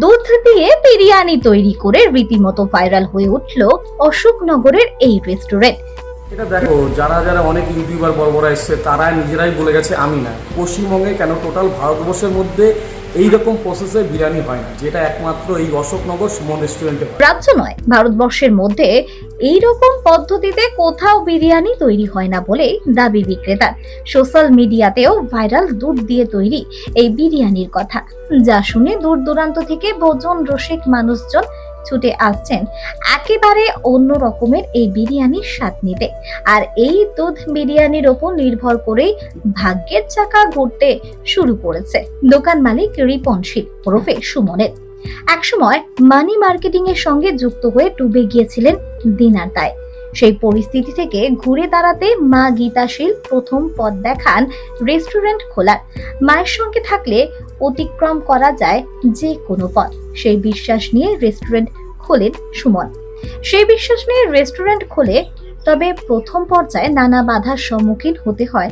দুধ দিয়ে বিরিয়ানি তৈরি করে রীতিমতো ভাইরাল হয়ে উঠল অশোকনগরের এই রেস্টুরেন্ট এটা দেখো যারা যারা অনেক ইউটিউবার বড় বড় এসছে তারা নিজেরাই বলে গেছে আমি না। পশ্চিমবঙ্গে কেন টোটাল ভারতবর্ষের মধ্যে এই রকম প্রসেসে বিরিয়ানি হয় না যেটা একমাত্র এই অশোকনগর সুমন রেস্টুরেন্টে রাজ্য নয় ভারতবর্ষের মধ্যে এই রকম পদ্ধতিতে কোথাও বিরিয়ানি তৈরি হয় না বলে দাবি বিক্রেতার সোশ্যাল মিডিয়াতেও ভাইরাল দুধ দিয়ে তৈরি এই বিরিয়ানির কথা। যা শুনে দূর দূরান্ত থেকে ভোজন রসিক মানুষজন ছুটে আসছেন। একেবারে অন্য রকমের এই বিরিয়ানির স্বাদ নিতে। আর এই দুধ বিরিয়ানির ওপর নির্ভর করেই ভাগ্যের চাকা ঘুরতে শুরু করেছে। দোকান মালিক রিপন শীল ওরফে সুমনের। একসময় মানি মার্কেটিং এর সঙ্গে যুক্ত হয়ে ডুবে গিয়েছিলেন দিনার দায় সেই পরিস্থিতি থেকে ঘুরে দাঁড়াতে মা গীতাশীল প্রথম পথ দেখান রেস্টুরেন্ট খোলার। মায়ের সঙ্গে থাকলে অতিক্রম করা যায় যে কোনো পথ। সেই বিশ্বাস নিয়ে রেস্টুরেন্ট খোলেন সুমন। সেই বিশ্বাস নিয়ে রেস্টুরেন্ট খোলে তবে প্রথম পর্যায়ে নানা বাধার সম্মুখীন হতে হয়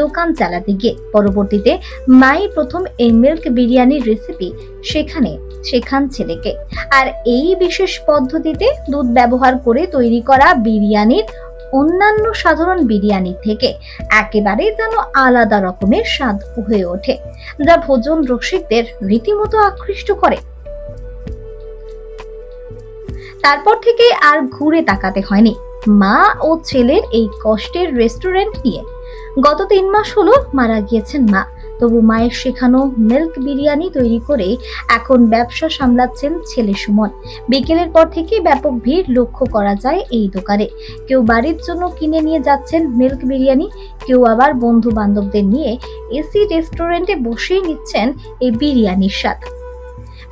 দোকান চালাতে গিয়ে। পরবর্তীতে মাই প্রথম এই মিল্ক বিরিয়ানির রেসিপি সেখানে শেখান ছেলেকে। আর এই বিশেষ পদ্ধতিতে দুধ ব্যবহার করে তৈরি করা বিরিয়ানির অন্যান্য সাধারণ বিরিয়ানি থেকে একেবারে যেন আলাদা রকমের স্বাদ হয়ে ওঠে, যা ভোজন রসিকদের রীতিমতো আকৃষ্ট করে। তারপর থেকে আর ঘুরে তাকাতে হয়নি। মা ও ছেলের এই কষ্টের রেস্টুরেন্ট নিয়ে। গত তিন মাস হলো মারা গিয়েছেন মা। তবু মায়ের শেখানো মিল্ক বিরিয়ানি তৈরি করে এখন ব্যবসা সামলাচ্ছেন ছেলে সুমন। বিকেলের পর থেকে ব্যাপক ভিড় লক্ষ্য করা যায় এই দোকানে। কেউ বাড়ির জন্য কিনে নিয়ে যাচ্ছেন মিল্ক বিরিয়ানি, কেউ আবার বন্ধু বান্ধবদের নিয়ে এসি রেস্টুরেন্টে বসেই নিচ্ছেন এই বিরিয়ানির স্বাদ।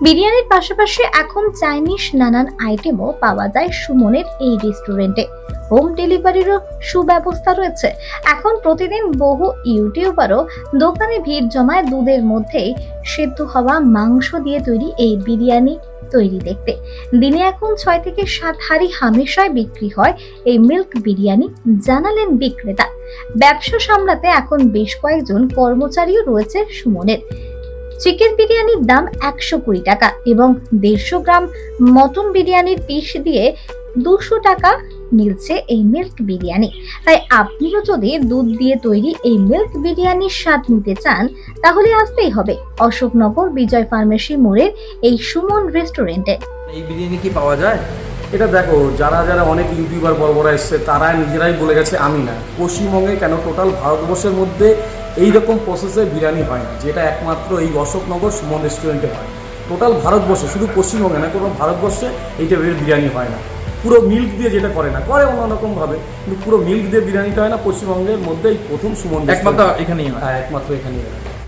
বিরিয়ানির পাশাপাশি এখন চাইনিজ নানান আইটেমও পাওয়া যায় সুমনের এই রেস্টুরেন্টে। হোম ডেলিভারিরও সুব্যবস্থা রয়েছে। এখন প্রতিদিন বহু ইউটিউবারও দোকানে ভিড় জমায় দুধের মধ্যেই সেদ্ধ হওয়া মাংস দিয়ে তৈরি এই বিরিয়ানি তৈরি দেখতে। দিনে এখন ছয় থেকে সাত হাড়ি হামেশায় বিক্রি হয় এই মিল্ক বিরিয়ানি, জানালেন বিক্রেতা। ব্যবসা সামলাতে এখন বেশ কয়েকজন কর্মচারীও রয়েছে সুমনের। চিকেন বিরিয়ানির দাম একশো কুড়ি টাকা এবং দেড়শো গ্রাম মটন বিরিয়ানির পিস দিয়ে দুশো টাকা মিলছে এই মিল্ক বিরিয়ানি। তাই আপনিও যদি দুধ দিয়ে তৈরি এই মিল্ক বিরিয়ানির স্বাদ নিতে চান, তাহলে আসতেই হবে অশোকনগর বিজয় ফার্মেসি মোড়ের এই সুমন রেস্টুরেন্টে। এই বিরিয়ানি কি পাওয়া যায়? এটা দেখো, যারা যারা অনেক ইউটিউবার বড় বড় এসছে, তারা নিজেরাই বলে গেছে আমি না। পশ্চিমবঙ্গে কেন টোটাল ভারতবর্ষের মধ্যে এই রকম প্রসেসে বিরিয়ানি হয় না যেটা একমাত্র এই অশোকনগর সুমন রেস্টুরেন্টে হয়। টোটাল ভারতবর্ষে শুধু পশ্চিমবঙ্গে না কোনো ভারতবর্ষে এই টাইপের বিরিয়ানি হয় না। পুরো মিল্ক দিয়ে যেটা করে না করে অন্য ভাবে কিন্তু পুরো মিল্ক দিয়ে বিরিয়ানিটা হয় না পশ্চিমবঙ্গের মধ্যেই প্রথম সুমন একমাত্র এখানেই হয়। হ্যাঁ একমাত্র এখানেই হয়।